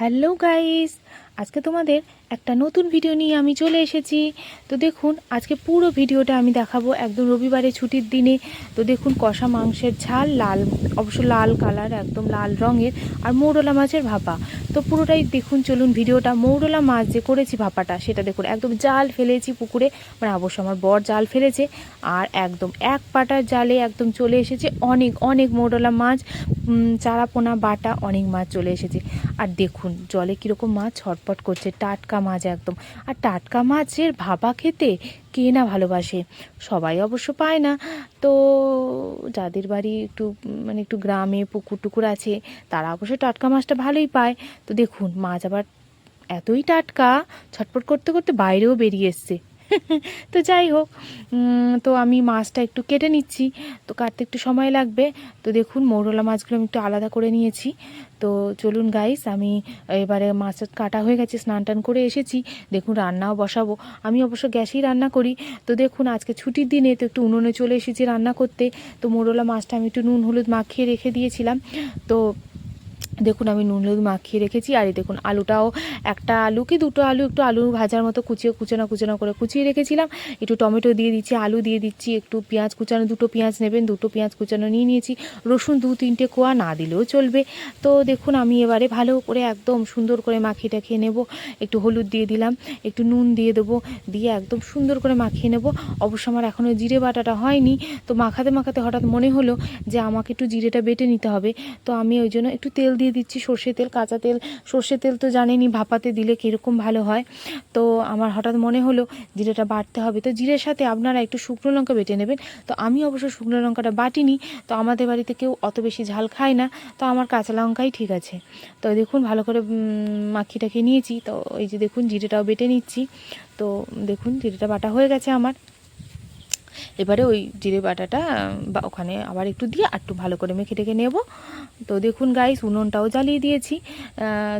Hello guys, আজকে তোমাদের একটা নতুন ভিডিও নিয়ে আমি চলে এসেছি। তো দেখুন, আজকে পুরো ভিডিওটা আমি দেখাবো একদম রবিবারে ছুটির দিনে। তো দেখুন, কষা মাংসের ঝাল লাল, অবশ্য লাল কালার একদম লাল রঙের, আর মোরলা মাছের ভাপা। তো পুরোটাই দেখুন, চলুন ভিডিওটা। মৌরলা মাছ যে করেছি ভাপাটা, সেটা দেখুন, একদম জাল ফেলেছি পুকুরে। মানে অবশ্য আমার বর জাল ফেলেছে, আর একদম এক পাটার জালে একদম চলে এসেছে। অনেক অনেক মৌরলা মাছ চারাপোনা, বাটা, অনেক মাছ চলে এসেছে। আর দেখুন, জলে কীরকম মাছ ছটপট করছে, টাটকা মাছ একদম। আর টাটকা মাছের ভাপা খেতে কে না ভালোবাসে? সবাই অবশ্য পায় না। তো যাদের বাড়ি একটু মানে একটু গ্রামে পুকুর টুকুর আছে, তারা অবশ্য টাটকা মাছটা ভালোই পায়। তো দেখুন, মাছ আবার এতই টাটকা, ছটপট করতে করতে বাইরেও বেরিয়ে এসছে। তো যাই হোক তো আমি মাছটা একটু কেটে নিচ্ছি। তো কাটতে একটু সময় লাগবে। তো দেখুন, মৌরলা মাছগুলো আমি একটু আলাদা করে নিয়েছি। তো চলুন গাইস আমি এবারে মাছ কাটা হয়ে গেছে, স্নান টান করে এসেছি। দেখুন, রান্নাও বসাবো। আমি অবশ্য গ্যাসেই রান্না করি। তো দেখুন, আজকে ছুটির দিনে তো একটু উনুনে চলে এসেছি রান্না করতে। তো মোরলা মাছটা আমি একটু নুন, হলুদ মাখিয়ে রেখে দিয়েছিলাম। তো দেখুন, আমি নুন হলুদ মাখিয়ে রেখেছি, আর এই দেখুন, আলুটাও একটা আলু কি দুটো আলু, একটু আলু ভাজার মতো কুচিয়ে, কুচানো কুচানো করে কুচিয়ে রেখেছিলাম। একটু টমেটো দিয়ে দিচ্ছি, আলু দিয়ে দিচ্ছি, একটু পেঁয়াজ কুচানো, দুটো পেঁয়াজ নেবেন, দুটো পেঁয়াজ কুচানো নিয়ে নিয়েছি। রসুন দু তিনটে কোয়া না দিলেও চলবে। তো দেখুন, আমি এবারে ভালো করে একদম সুন্দর করে মাখিয়ে টাখিয়ে নেব। একটু হলুদ দিয়ে দিলাম, একটু নুন দিয়ে দেবো, দিয়ে একদম সুন্দর করে মাখিয়ে নেব। অবশ্য আমার এখনও জিরে বাটাটা হয়নি, তো মাখাতে মাখাতে হঠাৎ মনে হলো যে আমাকে একটু জিরেটা বেটে নিতে হবে। তো আমি ওই জন্য একটু তেল দিয়ে দিচ্ছি সর্ষে তেল, কাঁচা তেল। সর্ষে তেল তো জানেনই ভাপাতে দিলে কীরকম ভালো হয়। তো আমার হঠাৎ মনে হলো, জিরেটা বাটতে হবে। তো জিরের সাথে আপনারা একটু শুকনো লঙ্কা বেটে নেবেন। তো আমি অবশ্য শুকনো লঙ্কাটা বাটিনি, তো আমাদের বাড়িতে কেউ অত বেশি ঝাল খায় না। তো আমার কাঁচা লঙ্কাই ঠিক আছে। তো দেখুন, ভালো করে মাখিটাকে নিয়েছি। তো এই যে দেখুন, জিরেটাও বেটে নিচ্ছি। তো দেখুন, জিরেটা বাটা হয়ে গেছে আমার। এবারে ওই জিরে বাটাটা, বা ওখানে আবার একটু দিয়ে আর একটু ভালো করে মেখে টেখে নেব। তো দেখুন গাইস উনুনটাও জ্বালিয়ে দিয়েছি।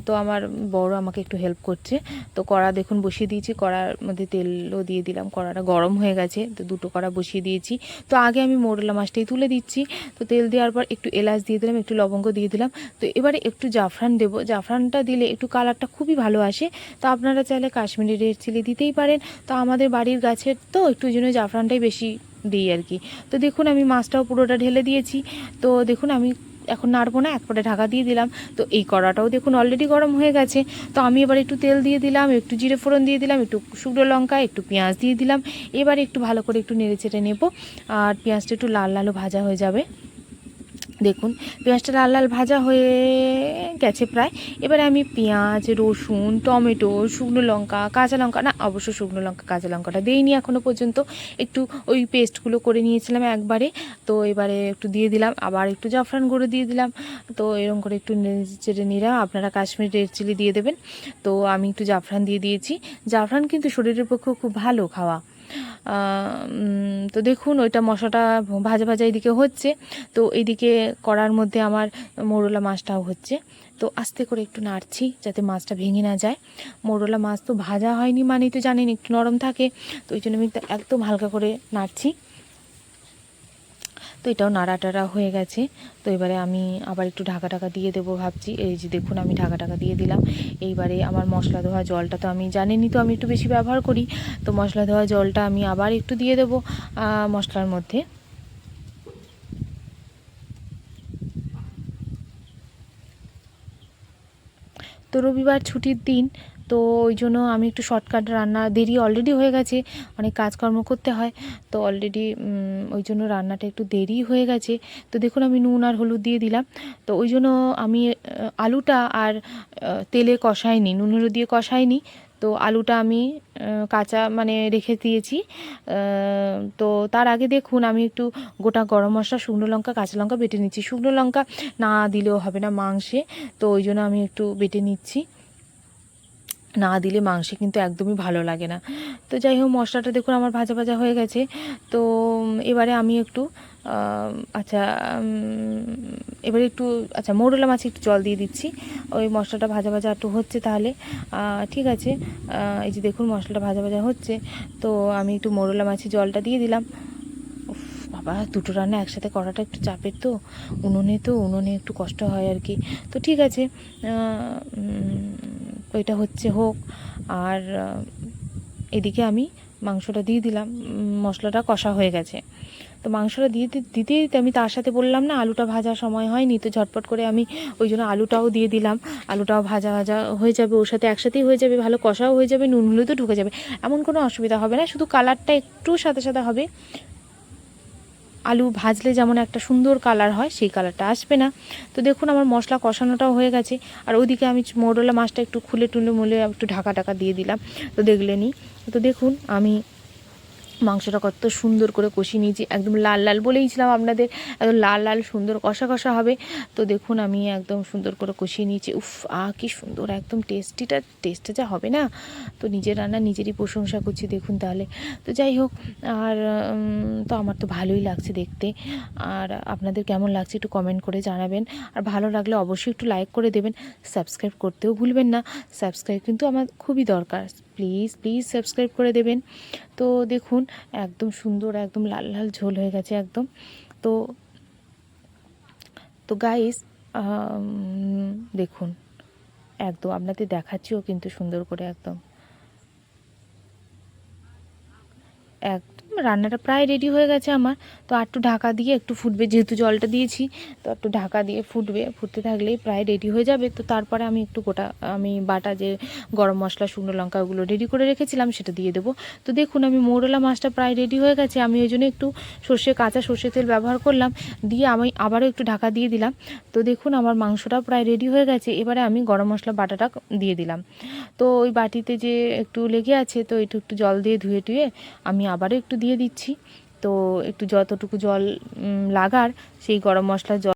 তো আমার বড় আমাকে একটু হেল্প করছে। তো কড়া দেখুন বসিয়ে দিয়েছি, কড়ার মধ্যে তেলও দিয়ে দিলাম। কড়াটা গরম হয়ে গেছে, তো দুটো কড়া বসিয়ে দিয়েছি। তো আগে আমি মোরলা মাছটাই তুলে দিচ্ছি। তো তেল দেওয়ার পর একটু এলাচ দিয়ে দিলাম, একটু লবঙ্গ দিয়ে দিলাম। তো এবারে একটু জাফরান দেবো। জাফরানটা দিলে একটু কালারটা খুবই ভালো আসে। তো আপনারা চাইলে কাশ্মীরি রেড চিলি দিতেই পারেন। তো আমাদের বাড়ির গাছের তো একটু জন্য জাফরানটাই বেশি দিই আর কি। তো দেখুন আমি মাছটাও পুরোটা ঢেলে দিয়েছি। তো দেখুন আমি এখন নাড়বো না এক ঢাকা দিয়ে দিলাম। তো এই কড়াটাও দেখুন অলরেডি গরম হয়ে গেছে। তো আমি এবার একটু তেল দিয়ে দিলাম, একটু জিরে ফোড়ন দিয়ে দিলাম, একটু শুকনো লঙ্কা, একটু পেঁয়াজ দিয়ে দিলাম। এবার একটু ভালো করে একটু নেড়ে চেড়ে নেব। আর পেঁয়াজটা একটু লাল লালও ভাজা হয়ে যাবে। দেখুন, পেঁয়াজটা লাল লাল ভাজা হয়ে গেছে প্রায়। এবারে আমি পেঁয়াজ, রসুন, টমেটো, শুকনো লঙ্কা, কাঁচা লঙ্কা, না, অবশ্য শুকনো লঙ্কা, কাঁচা লঙ্কাটা দিইনি এখনও পর্যন্ত। একটু ওই পেস্টগুলো করে নিয়েছিলাম একবারে। তো এবারে একটু দিয়ে দিলাম, আবার একটু জাফরান গুঁড়ো দিয়ে দিলাম। তো এরকম করে একটু চেড়ে নিলাম আপনারা কাশ্মীর রেড চিলি দিয়ে দেবেন। তো আমি একটু জাফরান দিয়ে দিয়েছি। জাফরান কিন্তু শরীরের পক্ষেও খুব ভালো খাওয়া। তো দেখুন, ওইটা মশলাটা ভাজা ভাজা এদিকে হচ্ছে। তো এইদিকে করার মধ্যে আমার মোরলা মাছটাও হচ্ছে। তো আস্তে করে একটু নাড়ছি যাতে মাছটা ভেঙে না যায়। মোরলা মাছ তো ভাজা হয়নি মানেই তো জানেন একটু নরম থাকে। তো ওই জন্য আমি একদম হালকা করে নাড়ছি। তো এটাও নাড়াটাড়া হয়ে গেছে। তো এবারে আমি আবার একটু ঢাকা টাকা দিয়ে দেবো ভাবছি। এই যে দেখুন, আমি ঢাকা টাকা দিয়ে দিলাম। এইবারে আমার মশলা ধোয়া জলটা তো আমি জানেনই তো, আমি একটু বেশি ব্যবহার করি। তো মশলা ধোয়া জলটা আমি আবার একটু দিয়ে দেবো মশলার মধ্যে। তো রবিবার ছুটির দিন, তো ওই জন্য আমি একটু শর্টকাট রান্না, দেরি অলরেডি হয়ে গেছে, অনেক কাজকর্ম করতে হয়, তো অলরেডি ওই জন্য রান্নাটা একটু দেরি হয়ে গেছে। তো দেখুন আমি নুন আর হলুদ দিয়ে দিলাম, তো ওই জন্য আমি, আলুটা আর তেলে কষাইনি, নুন হলুদ দিয়ে কষাইনি তো আলুটা আমি কাঁচা মানে রেখে দিয়েছি। তো তার আগে দেখুন আমি একটু গোটা গরম মশলা, শুকনো লঙ্কা, কাঁচা লঙ্কা বেটে নিচ্ছি। শুকনো লঙ্কা না দিলেও হবে না মাংসে, তো ওই জন্য আমি একটু বেটে নিচ্ছি। না দিলে মাংসে কিন্তু একদমই ভালো লাগে না। তো যাই হোক, মশলাটা দেখুন আমার ভাজা ভাজা হয়ে গেছে। তো এবারে আমি একটু আচ্ছা এবারে একটু আচ্ছা মোরলা মাছে একটু জল দিয়ে দিচ্ছি। ওই মশলাটা ভাজা ভাজা একটু হচ্ছে তাহলে। ঠিক আছে। এই যে দেখুন মশলাটা ভাজা ভাজা হচ্ছে। তো আমি একটু মোরলা মাছে জলটা দিয়ে দিলাম। বাবা, দুটো রান্না একসাথে করাটা একটু চাপের তো। উনুনে তো, উনুনে একটু কষ্ট হয় আর কি। তো ঠিক আছে। ওইটা হচ্ছে হোক। আর এদিকে আমি মাংসটা দিয়ে দিলাম। মশলাটা কষা হয়ে গেছে। তো মাংসটা দিয়ে দিতে দিতে আমি তার সাথে বললাম, না, আলুটা ভাজা সময় হয়নি। তো ঝটপট করে আমি ওই জন্য আলুটাও দিয়ে দিলাম। আলুটাও ভাজা ভাজা হয়ে যাবে, ওর সাথে একসাথেই হয়ে যাবে, ভালো কষাও হয়ে যাবে, নুন হলুদও ঢুকে যাবে। এমন কোনো অসুবিধা হবে না, শুধু কালারটা একটু সাথে সাথে হবে। আলু ভাজলে যেমন একটা সুন্দর কালার হয়, সেই কালারটা আসবে না। তো দেখুন, আমার মশলা কষানোটাও হয়ে গেছে। আর ওইদিকে আমি মোরলা মাছটা একটু খুলে টুলে মুলে একটু ঢাকা টাকা দিয়ে দিলাম। তো দেখলেনি তো দেখুন, আমি মাংসটা কত সুন্দর করে কষিয়ে নিয়েছি। একদম লাল লাল বলেইছিলাম আপনাদের। একদম লাল লাল সুন্দর কষা কষা হবে। তো দেখুন, আমি একদম সুন্দর করে কষিয়ে নিয়েছি। উফ, আ, কি সুন্দর, একদম টেস্টিটা টেস্টটা যা হবে না? তো নিজের রান্না নিজেরই প্রশংসা করছি, দেখুন তাহলে। তো যাই হোক, আর তো আমার তো ভালোই লাগছে দেখতে। আর আপনাদের কেমন লাগছে একটু কমেন্ট করে জানাবেন। আর ভালো লাগলে অবশ্যই একটু লাইক করে দেবেন। সাবস্ক্রাইব করতেও ভুলবেন না। সাবস্ক্রাইব কিন্তু আমার খুবই দরকার। প্লিজ প্লিজ সাবস্ক্রাইব করে দেবেন। তো দেখুন, একদম সুন্দর, একদম লাল লাল ঝোল হয়ে গেছে একদম। তো তো গাইস দেখুন, একদম আপনাদের দেখাচ্ছিও কিন্তু সুন্দর করে একদম। একদম রান্নাটা প্রায় রেডি হয়ে গেছে আমার। তো একটু ঢাকা দিয়ে একটু ফুটবে, যেহেতু জলটা দিয়েছি, তো একটু ঢাকা দিয়ে ফুটবে। ফুটতে থাকলেই প্রায় রেডি হয়ে যাবে। তো তারপরে আমি একটু গোটা, আমি বাটা যে গরম মশলা, শুকনো লঙ্কা, ওগুলো রেডি করে রেখেছিলাম, সেটা দিয়ে দেবো। তো দেখুন, আমি মোরলা মাছটা প্রায় রেডি হয়ে গেছে। আমি ওই জন্য একটু সর্ষে, কাঁচা সর্ষে তেল ব্যবহার করলাম। দিয়ে আমি আবারও একটু ঢাকা দিয়ে দিলাম। তো দেখুন, আমার মাংসটা প্রায় রেডি হয়ে গেছে। এবারে আমি গরম মশলা বাটাটা দিয়ে দিলাম। তো ওই বাটিতে যে একটু লেগে আছে, তো একটু একটু জল দিয়ে ধুয়ে টুয়ে আমি আবারও একটু দিয়ে দিচ্ছি। তো একটু যতটুকু জল লাগার সেই গরম মশলা জল